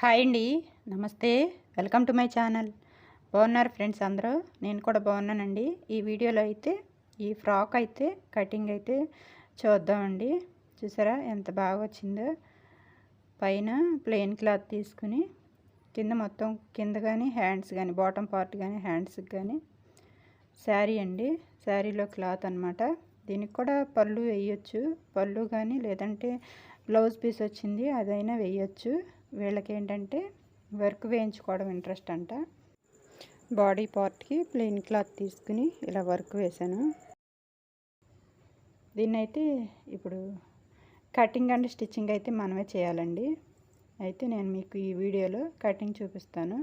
Hi అండి. నమస్తే. Welcome to my channel. బాగున్నారు ఫ్రెండ్స్ అందరూ? నేను కూడా బాగున్నానండి. ఈ వీడియోలో అయితే ఈ ఫ్రాక్ అయితే కటింగ్ అయితే చూద్దామండి. చూసారా? ఎంత బాగా వచ్చిందో. పైన ప్లెయిన్ క్లాత్ తీసుకుని కింద మొత్తం కింద కానీ హ్యాండ్స్ కానీ బాటమ్ పార్ట్ కానీ హ్యాండ్స్కి కానీ శారీ అండి. శారీలో క్లాత్ అనమాట దీనికి కూడా పళ్ళు వేయచ్చు. పళ్ళు కానీ లేదంటే బ్లౌజ్ పీస్ వచ్చింది అదైనా వేయచ్చు. వీళ్ళకి ఏంటంటే వర్క్ వేయించుకోవడం ఇంట్రెస్ట్ అంట. బాడీ పార్ట్కి ప్లెయిన్ క్లాత్ తీసుకుని ఇలా వర్క్ వేశాను దీన్నైతే ఇప్పుడు కటింగ్ అండ్ స్టిచ్చింగ్ అయితే మనమే చేయాలండి. అయితే నేను మీకు ఈ వీడియోలో కటింగ్ చూపిస్తాను.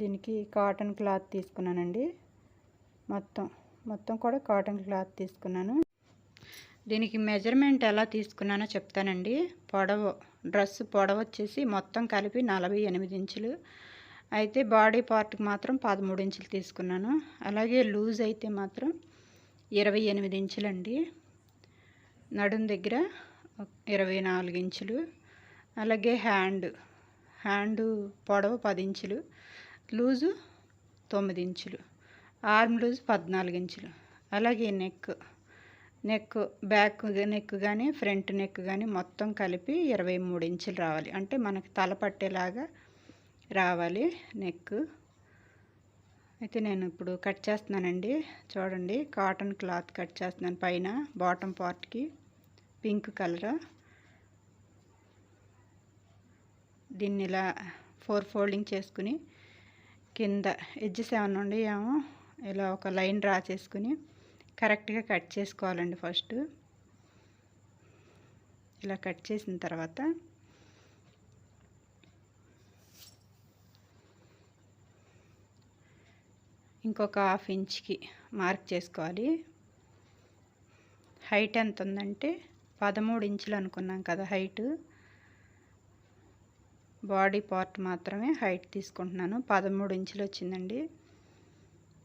దీనికి కాటన్ క్లాత్ తీసుకున్నానండి. మొత్తం మొత్తం కూడా కాటన్ క్లాత్ తీసుకున్నాను. దీనికి మెజర్మెంట్ ఎలా తీసుకున్నానో చెప్తానండి. పొడవు డ్రెస్ పొడవు వచ్చేసి మొత్తం కలిపి నలభై ఎనిమిది ఇంచులు. అయితే బాడీ పార్ట్కి మాత్రం పదమూడు ఇంచులు తీసుకున్నాను. అలాగే లూజ్ అయితే మాత్రం ఇరవై ఎనిమిది ఇంచులండి. నడుం దగ్గర ఇరవై నాలుగు ఇంచులు. అలాగే హ్యాండ్ హ్యాండ్ పొడవు పది ఇంచులు. లూజు తొమ్మిది ఇంచులు. ఆర్మ్ లూజ్ పద్నాలుగు ఇంచులు. అలాగే నెక్ నెక్ బ్యాక్ నెక్ కానీ ఫ్రంట్ నెక్ కానీ మొత్తం కలిపి ఇరవై మూడు ఇంచులు రావాలి. అంటే మనకి తల పట్టేలాగా రావాలి నెక్ అయితే నేను ఇప్పుడు కట్ చేస్తున్నానండి. చూడండి కాటన్ క్లాత్ కట్ చేస్తున్నాను పైన బాటమ్ పార్ట్కి పింక్ కలర్. దీన్ని ఇలా ఫోర్ ఫోల్డింగ్ చేసుకుని కింద ఎడ్జెస్ ఏమన్నా ఉండి ఏమో ఇలా ఒక లైన్ డ్రా చేసుకుని కరెక్ట్గా కట్ చేసుకోవాలండి ఫస్ట్. ఇలా కట్ చేసిన తర్వాత ఇంకొక హాఫ్ ఇంచ్కి మార్క్ చేసుకోవాలి. హైట్ ఎంత ఉందంటే పదమూడు ఇంచులు అనుకున్నాం కదా హైట్. బాడీ పార్ట్ మాత్రమే హైట్ తీసుకుంటున్నాను. పదమూడు ఇంచులు వచ్చిందండి.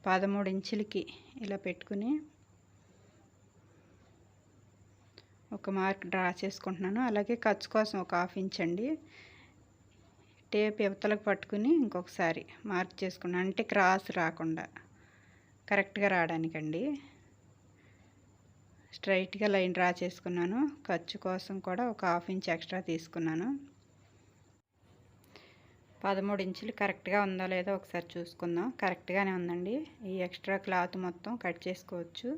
పదమూడు ఇంచులకి ఇలా పెట్టుకుని ఒక మార్క్ డ్రా చేసుకుంటున్నాను. అలాగే ఖర్చు కోసం ఒక హాఫ్ ఇంచ్ అండి. టేప్ ఇవతలకు పట్టుకుని ఇంకొకసారి మార్క్ చేసుకున్నాను. అంటే క్రాస్ రాకుండా కరెక్ట్గా రావడానికండి. స్ట్రైట్గా లైన్ డ్రా చేసుకున్నాను. ఖర్చు కోసం కూడా ఒక హాఫ్ ఇంచ్ ఎక్స్ట్రా తీసుకున్నాను. పదమూడు ఇంచులు కరెక్ట్గా ఉందో లేదో ఒకసారి చూసుకుందాం. కరెక్ట్గానే ఉందండి. ఈ ఎక్స్ట్రా క్లాత్ మొత్తం కట్ చేసుకోవచ్చు.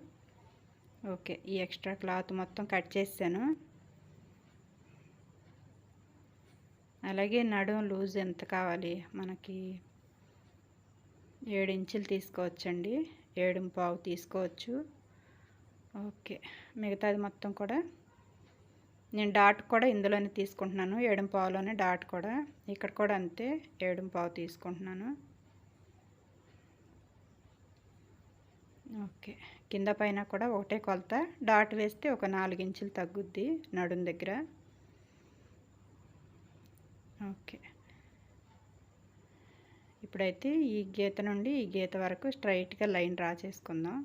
ఓకే ఈ ఎక్స్ట్రా క్లాత్ మొత్తం కట్ చేసాను అలాగే నడుం లూజ్ ఎంత కావాలి? మనకి ఏడు ఇంచులు తీసుకోవచ్చండి. ఏడు పావు తీసుకోవచ్చు. ఓకే మిగతాది మొత్తం కూడా నేను డాట్ కూడా ఇందులోనే తీసుకుంటున్నాను. ఏడు పావులోనే డాట్ కూడా. ఇక్కడ కూడా అంతే ఏడు పావు తీసుకుంటున్నాను. ఓకే. కింద పైన కూడా ఒకటే కొలత. డాట్ వేస్తే ఒక నాలుగు ఇంచులు తగ్గుద్ది నడుం దగ్గర. ఓకే. ఇప్పుడైతే ఈ గీత నుండి ఈ గీత వరకు స్ట్రైట్గా లైన్ డ్రా చేసుకుందాం.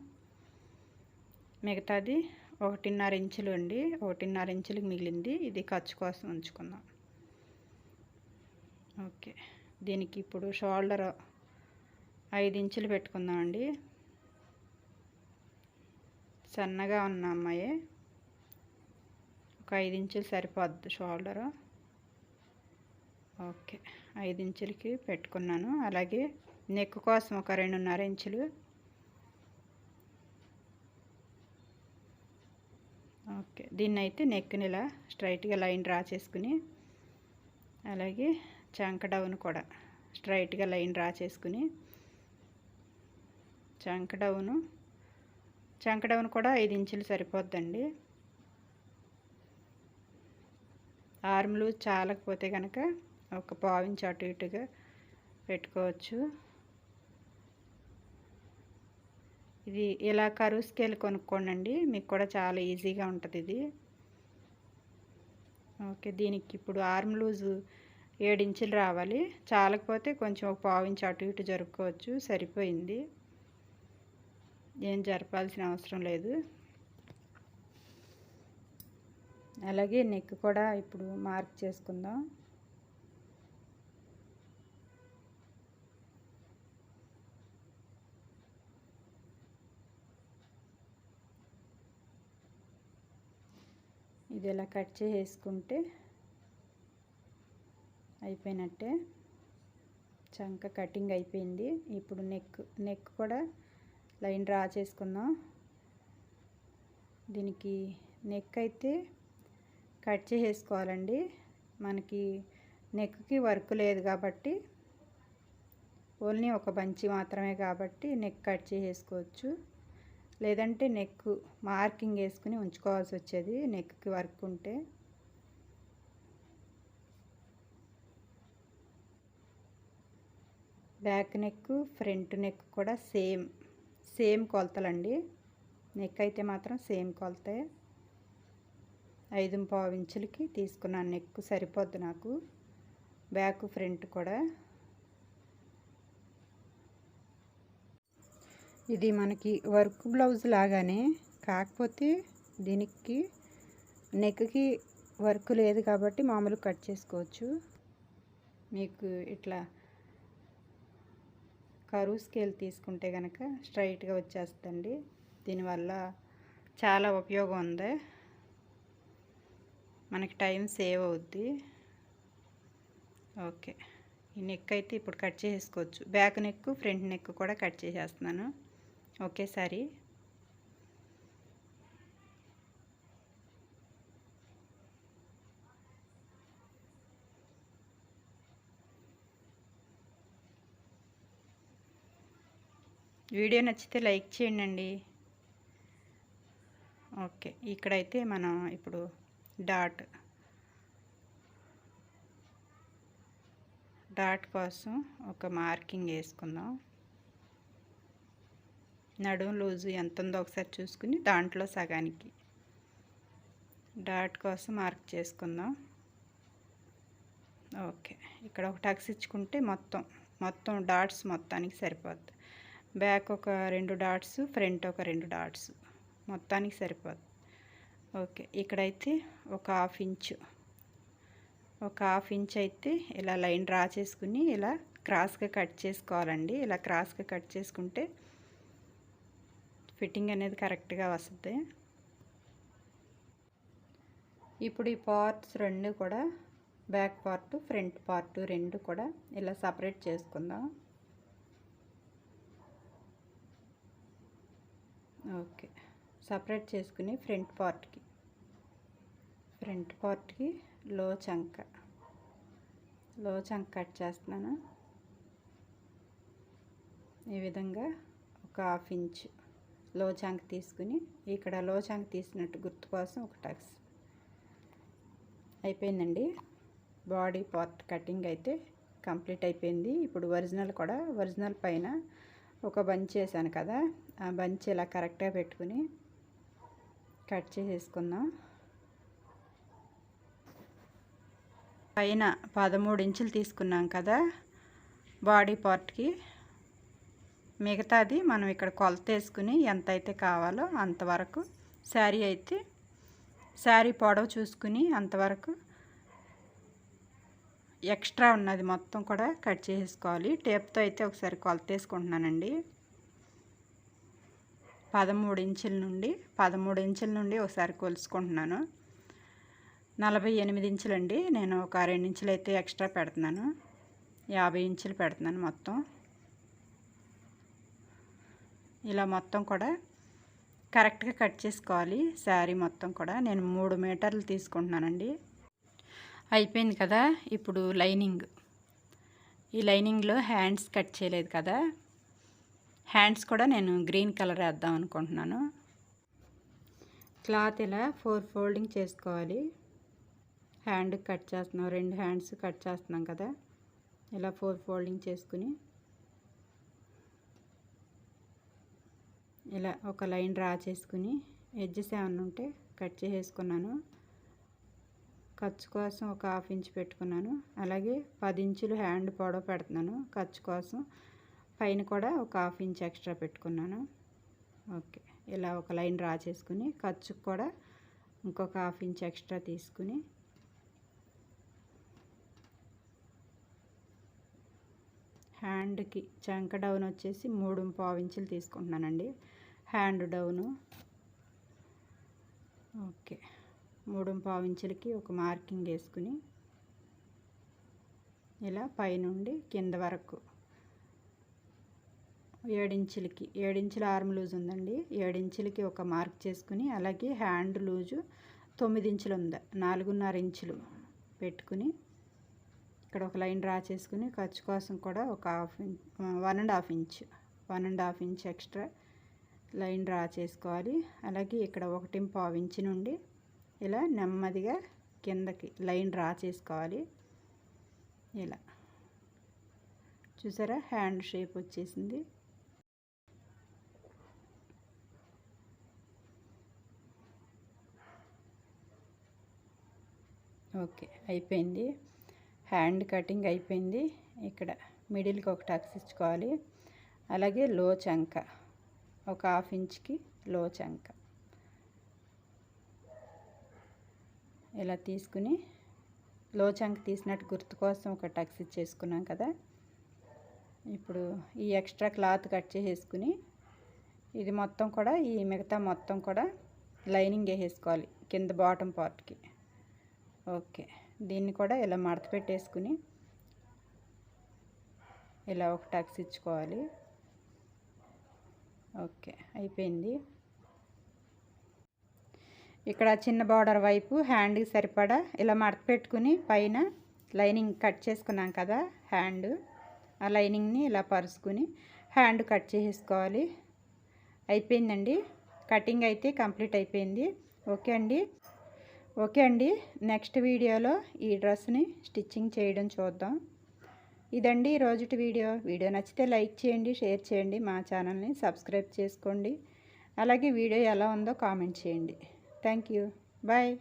మిగతాది ఒకటిన్నర ఇంచులు అండి ఒకటిన్నర ఇంచులకు మిగిలింది. ఇది ఖర్చు కోసం ఉంచుకుందాం. ఓకే. దీనికి ఇప్పుడు షోల్డర్ ఐదు ఇంచులు పెట్టుకుందామండి. సన్నగా ఉన్న అమ్మాయి. ఒక ఐదు ఇంచులు సరిపోద్ది షోల్డరు. ఓకే ఐదు ఇంచులకి పెట్టుకున్నాను. అలాగే నెక్ కోసం ఒక రెండున్నర ఇంచులు. ఓకే దీన్ని అయితే నెక్ని ఇలా స్ట్రైట్గా లైన్ డ్రా చేసుకుని అలాగే చంక డౌన్ కూడా స్ట్రైట్గా లైన్ డ్రా చేసుకుని చంక డౌను చంక కూడా ఐదు ఇంచులు సరిపోద్దండి. ఆర్మ్లు చాలకపోతే కనుక ఒక పావించి అటు ఇటుగా పెట్టుకోవచ్చు. ఇది ఇలా కరువు స్కేల్ కొనుక్కోండి మీకు కూడా చాలా ఈజీగా ఉంటుంది ఇది. ఓకే దీనికి ఇప్పుడు ఆర్మ్ లూజు ఇంచులు రావాలి. చాలకపోతే కొంచెం ఒక పావించి అటు ఇటు జరుపుకోవచ్చు సరిపోయింది. ఏం జరపాల్సిన అవసరం లేదు. అలాగే నెక్ కూడా ఇప్పుడు మార్క్ చేసుకుందాం. ఇది ఇలా కట్ చేసుకుంటే అయిపోయినట్టే. చంక కటింగ్ అయిపోయింది. ఇప్పుడు నెక్ నెక్ కూడా లైన్ డ్రా చేసుకుందాం. దీనికి నెక్ అయితే కట్ చేసేసుకోవాలండి. మనకి నెక్కి వర్క్ లేదు కాబట్టి ఓన్లీ ఒక బంచి మాత్రమే కాబట్టి నెక్ కట్ చేసేసుకోవచ్చు. లేదంటే నెక్ మార్కింగ్ వేసుకుని ఉంచుకోవాల్సి వచ్చేది నెక్కి వర్క్ ఉంటే. బ్యాక్ నెక్ ఫ్రంట్ నెక్ కూడా సేమ్ సేమ్ కొలతలండి. నెక్ అయితే మాత్రం సేమ్ కొలతే ఐదు పావు ఇంచులకి తీసుకున్నాను నెక్ సరిపోద్ది నాకు. బ్యాక్ ఫ్రంట్ కూడా. ఇది మనకి వర్క్ బ్లౌజ్ లాగానే కాకపోతే దీనికి నెక్కి వర్క్ లేదు కాబట్టి మామూలు కట్ చేసుకోవచ్చు. మీకు ఇట్లా కరువు స్కేల్ తీసుకుంటే కనుక స్ట్రైట్గా వచ్చేస్తుంది. దీనివల్ల చాలా ఉపయోగం ఉంది. మనకి టైం సేవ్ అవుద్ది. ఓకే. ఈ నెక్ అయితే ఇప్పుడు కట్ చేసుకోవచ్చు బ్యాక్ నెక్ ఫ్రంట్ నెక్ కూడా కట్ చేసేస్తున్నాను. ఒకేసారి వీడియో నచ్చితే లైక్ చేయండి ఓకే ఇక్కడైతే మనం ఇప్పుడు డాట్ డాట్ కోసం ఒక మార్కింగ్ వేసుకుందాం. నడుము లూజు ఎంత ఉందో ఒకసారి చూసుకుని దాంట్లో సగానికి. డాట్ కోసం మార్క్ చేసుకుందాం. ఓకే ఇక్కడ ఒక టక్స్ ఇచ్చుకుంటే మొత్తం మొత్తం డాట్స్ మొత్తానికి సరిపోద్ది. బ్యాక్ ఒక రెండు డాట్స్ ఫ్రంట్ ఒక రెండు డాట్స్. మొత్తానికి సరిపోద్ది ఓకే ఇక్కడైతే ఒక హాఫ్ ఇంచు. ఒక హాఫ్ ఇంచ్ అయితే ఇలా లైన్ డ్రా చేసుకుని ఇలా క్రాస్గా కట్ చేసుకోవాలండి. ఇలా క్రాస్గా కట్ చేసుకుంటే ఫిట్టింగ్ అనేది కరెక్ట్గా వస్తుంది. ఇప్పుడు ఈ పార్ట్స్ రెండు కూడా బ్యాక్ పార్ట్ ఫ్రంట్ పార్ట్ రెండు కూడా ఇలా సపరేట్ చేసుకుందాం. ఓకే. సపరేట్ చేసుకుని ఫ్రంట్ పార్ట్కి. ఫ్రంట్ పార్ట్కి లో చంక. లో చంక కట్ చేస్తున్నాను. ఈ విధంగా ఒక హాఫ్ ఇంచ్లో చంక తీసుకుని ఇక్కడ లో చంక్ తీసినట్టు గుర్తు కోసం ఒక టక్స్. అయిపోయిందండి. బాడీ పార్ట్ కటింగ్ అయితే కంప్లీట్ అయిపోయింది. ఇప్పుడు ఒరిజినల్ కూడా ఒరిజినల్ పైన ఒక బంచ్ చేశాను కదా. ఆ బంచ్ ఇలా కరెక్ట్గా పెట్టుకుని కట్ చేసేసుకుందాం. పైన పదమూడు ఇంచులు తీసుకున్నాం కదా బాడీ పార్ట్కి. మిగతాది మనం ఇక్కడ కొలత వేసుకుని ఎంత అయితే కావాలో అంతవరకు శారీ అయితే శారీ పొడవు చూసుకుని అంతవరకు ఎక్స్ట్రా ఉన్నది మొత్తం కూడా కట్ చేసేసుకోవాలి. టేప్తో అయితే ఒకసారి కొలత వేసుకుంటున్నానండి. పదమూడు ఇంచుల నుండి పదమూడు ఇంచుల నుండి ఒకసారి కొలుసుకుంటున్నాను. నలభై ఎనిమిది ఇంచులండి. నేను ఒక రెండు ఇంచులు అయితే ఎక్స్ట్రా పెడుతున్నాను. యాభై ఇంచులు పెడుతున్నాను మొత్తం. ఇలా మొత్తం కూడా కరెక్ట్గా కట్ చేసుకోవాలి. శారీ మొత్తం కూడా. నేను మూడు మీటర్లు తీసుకుంటున్నానండి. అయిపోయింది కదా ఇప్పుడు లైనింగ్. ఈ లైనింగ్లో హ్యాండ్స్ కట్ చేయలేదు కదా. హ్యాండ్స్ కూడా నేను గ్రీన్ కలర్ వేద్దాం అనుకుంటున్నాను. క్లాత్ ఇలా ఫోర్ ఫోల్డింగ్ చేసుకోవాలి. హ్యాండ్ కట్ చేస్తున్నాం రెండు హ్యాండ్స్ కట్ చేస్తున్నాం కదా. ఇలా ఫోర్ ఫోల్డింగ్ చేసుకుని ఇలా ఒక లైన్ డ్రా చేసుకుని ఎడ్జెస్ ఏమన్నా ఉంటే కట్ చేసేసుకున్నాను. ఖర్చు కోసం ఒక హాఫ్ ఇంచ్ పెట్టుకున్నాను. అలాగే పది ఇంచులు హ్యాండ్ పొడవ పెడుతున్నాను ఖర్చు కోసం. పైన కూడా ఒక హాఫ్ ఇంచ్ ఎక్స్ట్రా పెట్టుకున్నాను. ఓకే. ఇలా ఒక లైన్ డ్రా చేసుకుని ఖర్చుకు కూడా ఇంకొక హాఫ్ ఇంచ్ ఎక్స్ట్రా తీసుకుని హ్యాండ్కి చంక డౌన్ వచ్చేసి మూడు పావు ఇంచులు తీసుకుంటున్నానండి. Hand down. ఓకే. మూడు పావు ఇంచులకి ఒక మార్కింగ్ వేసుకుని ఇలా పైనుండి కింద వరకు ఏడించులకి ఏడించుల ఆర్మ్ లూజ్ ఉందండి. ఏడించులకి ఒక మార్క్ చేసుకుని అలాగే హ్యాండ్ లూజు తొమ్మిది ఇంచులు ఉంది నాలుగున్నర ఇంచులు పెట్టుకుని ఇక్కడ ఒక లైన్ డ్రా చేసుకుని ఖర్చు కోసం కూడా ఒక half inch one and half inch one and half inch extra line draw చేసుకోవాలి. అలాగే ఇక్కడ ఒకటి పావు ఇంచు నుండి ఇలా నెమ్మదిగా కిందకి లైన్ డ్రా చేసుకోవాలి. ఇలా. చూసారా? హ్యాండ్ షేప్ వచ్చేసింది. ఓకే అయిపోయింది. హ్యాండ్ కటింగ్ అయిపోయింది. ఇక్కడ మిడిల్కి ఒక టక్స్ ఇచ్చుకోవాలి. అలాగే లో చంక ఒక హాఫ్ ఇంచ్కి లో చంక. ఇలా తీసుకుని లో చంక తీసినట్టు గుర్తు కోసం ఒక టక్స్ ఇచ్చేసుకున్నాం కదా. ఇప్పుడు ఈ ఎక్స్ట్రా క్లాత్ కట్ చేసేసుకుని ఇది మొత్తం కూడా ఈ మిగతా మొత్తం కూడా లైనింగ్ వేసేసుకోవాలి కింద బాటమ్ పార్ట్కి. ఓకే. దీన్ని కూడా ఇలా మడత పెట్టేసుకుని ఇలా ఒక టక్స్ ఇచ్చుకోవాలి. ఓకే అయిపోయింది. ఇక్కడ చిన్న బార్డర్ వైపు హ్యాండ్కి సరిపడా ఇలా మడత పెట్టుకుని పైన లైనింగ్ కట్ చేసుకున్నాం కదా హ్యాండ్. ఆ లైనింగ్ని ఇలా పరుచుకుని హ్యాండ్ కట్ చేసేసుకోవాలి. అయిపోయిందండి. కటింగ్ అయితే కంప్లీట్ అయిపోయింది. ఓకే అండి. ఓకే అండి. నెక్స్ట్ వీడియోలో ఈ డ్రెస్ని స్టిచ్చింగ్ చేయడం చూద్దాం. ఇదండి రోజుటి వీడియో. వీడియో నచ్చితే లైక్ చేయండి షేర్ చేయండి మా ఛానల్ని సబ్స్క్రైబ్ చేసుకోండి. అలాగే వీడియో ఎలా ఉందో కామెంట్ చేయండి. Thank you. బాయ్.